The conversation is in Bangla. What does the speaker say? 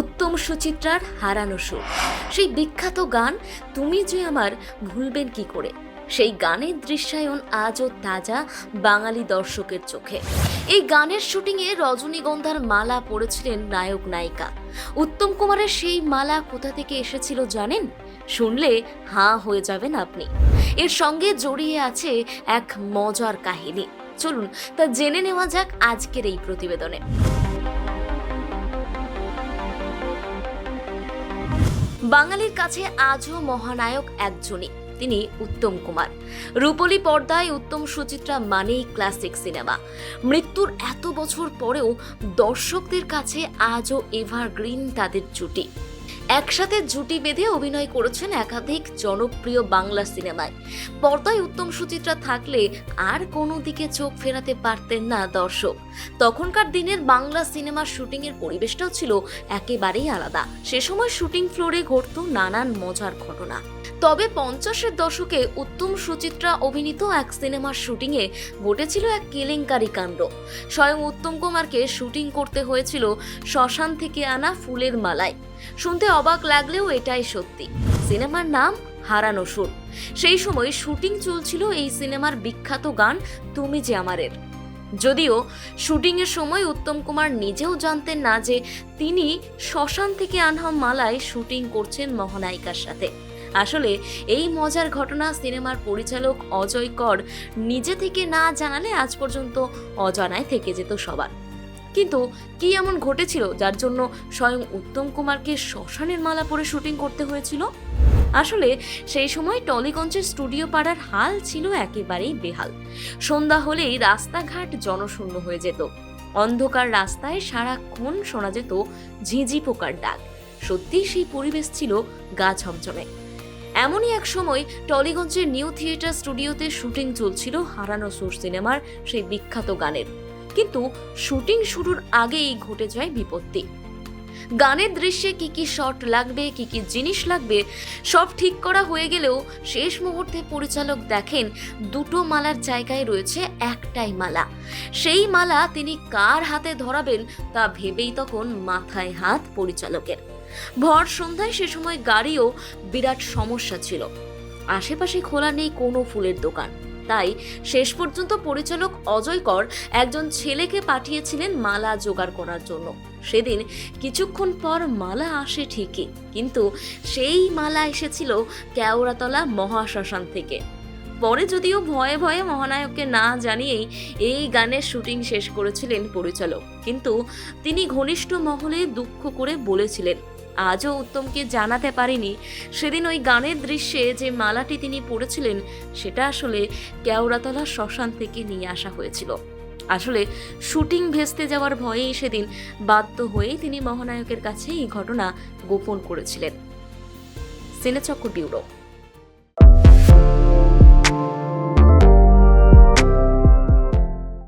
উত্তম সুচিত্রার হারানো সুর। সেই বিখ্যাত গান, তুমি যে আমার ভুলবেন কি করে? সেই গানের দৃশ্যায়ন আজও তাজা বাঙালি দর্শকের চোখে। এই গানের শুটিংয়ে রজনীগন্ধার মালা পরেছিলেন নায়ক নায়িকা। উত্তম কুমারের সেই মালা কোথা থেকে এসেছিল জানেন? শুনলে হাঁ হয়ে যাবেন আপনি। এর সঙ্গে জড়িয়ে আছে এক মজার কাহিনী। চলুন, তা জেনে নেওয়া যাক আজকের এই প্রতিবেদনে। বাঙালির কাছে আজও মহানায়ক একজনই, তিনি উত্তম কুমার। রূপলী পর্দায় উত্তম সুচিত্রা মানেই ক্লাসিক সিনেমা। মৃত্যুর এত বছর পরেও দর্শকদের কাছে আজও এভারগ্রিন তাদের জুটি। একসাথে জুটি বেঁধে অভিনয় করেছেন একাধিক জনপ্রিয় বাংলা সিনেমায়। পর্দায় উত্তম সুচিত্রা থাকলে আর কোনো দিকে চোখ ফেরাতে পারতেন না দর্শক। তখনকার দিনের বাংলা সিনেমার শুটিংয়ের পরিবেশটাও ছিল একেবারেই আলাদা। সে সময় শুটিং ফ্লোরে ঘটত নানান মজার ঘটনা। তবে পঞ্চাশের দশকে উত্তম সুচিত্রা অভিনীত এক সিনেমার শুটিংয়ে ঘটেছিল এক কেলেঙ্কারি কাণ্ড। স্বয়ং উত্তম কুমারকে শুটিং করতে হয়েছিল শ্মশান থেকে আনা ফুলের মালায়। শুনতে অবাক লাগলেও এটাই সত্যি। সিনেমার নাম হারানো সুর। সেই সময় শুটিং চলছিল এই সিনেমার বিখ্যাত গান তুমি যে আমারের। যদিও শুটিংয়ের সময় উত্তম কুমার নিজেও জানতেন না যে তিনি শ্মশান থেকে আনহাম মালায় শুটিং করছেন মহানায়িকার সাথে। আসলে এই মজার ঘটনা সিনেমার পরিচালক অজয় কর নিজে থেকে না জানালে আজ পর্যন্ত অজানায় থেকে যেত সবার। কিন্তু কি এমন ঘটেছিল যার জন্য স্বয়ং উত্তম কুমারকে শ্মশানের মালা পরে শুটিং করতে হয়েছিল? আসলে সেই সময় টলিগঞ্জের স্টুডিও পাড়ার হাল ছিল একেবারেই বেহাল। সন্ধ্যা হলেই রাস্তাঘাট জনশূন্য হয়ে যেত। অন্ধকার রাস্তায় সারাক্ষণ শোনা যেত ঝিঁঝি পোকার ডাক। সত্যি সেই পরিবেশ ছিল গা ছমছমে এমনই এক সময় টলিগঞ্জের নিউ থিয়েটার স্টুডিওতে শুটিং চলছিল হারানো সুর সিনেমার সেই বিখ্যাত গানের। কিন্তু শুটিং শুরুর আগেই ঘটে যায় বিপত্তি। গানের দৃশ্যে কি কি শট লাগবে, কি কি জিনিস লাগবে, সব ঠিক করা হয়ে গেলেও শেষ মুহূর্তে পরিচালক দেখেন দুটো মালার জায়গায় রয়েছে একটাই মালা। সেই মালা তিনি কার হাতে ধরাবেন তা ভেবেই তখন মাথায় হাত পরিচালকের। ভর সন্ধ্যায় সে সময় গাড়িও বিরাট সমস্যা ছিল। আশেপাশে খোলা নেই কোনো ফুলের দোকান। তাই শেষ পর্যন্ত পরিচালক অজয় কর একজন ছেলেকে পাঠিয়েছিলেন মালা জোগাড় করার জন্য। সেদিন কিছুক্ষণ পর মালা আসে ঠিকই, কিন্তু সেই মালা এসেছিল কেওড়াতলা মহাশ্মশান থেকে। পরে যদিও ভয়ে ভয়ে মহানায়ককে না জানিয়েই এই গানের শুটিং শেষ করেছিলেন পরিচালক, কিন্তু তিনি ঘনিষ্ঠ মহলে দুঃখ করে বলেছিলেন আজও উত্তমকে জানাতে পারেনি। সেদিন ওই গানের দৃশ্যে যে মালাটি তিনি পড়েছিলেন সেটা আসলে কেওড়াতলা শ্মশান থেকে নিয়ে আসা হয়েছিল। আসলে শুটিং ভেস্তে যাওয়ার ভয়েই সেদিন বাধ্য হয়েই তিনি মহানায়কের কাছে এই ঘটনা গোপন করেছিলেন। সিনেচক্র ব্যুরো।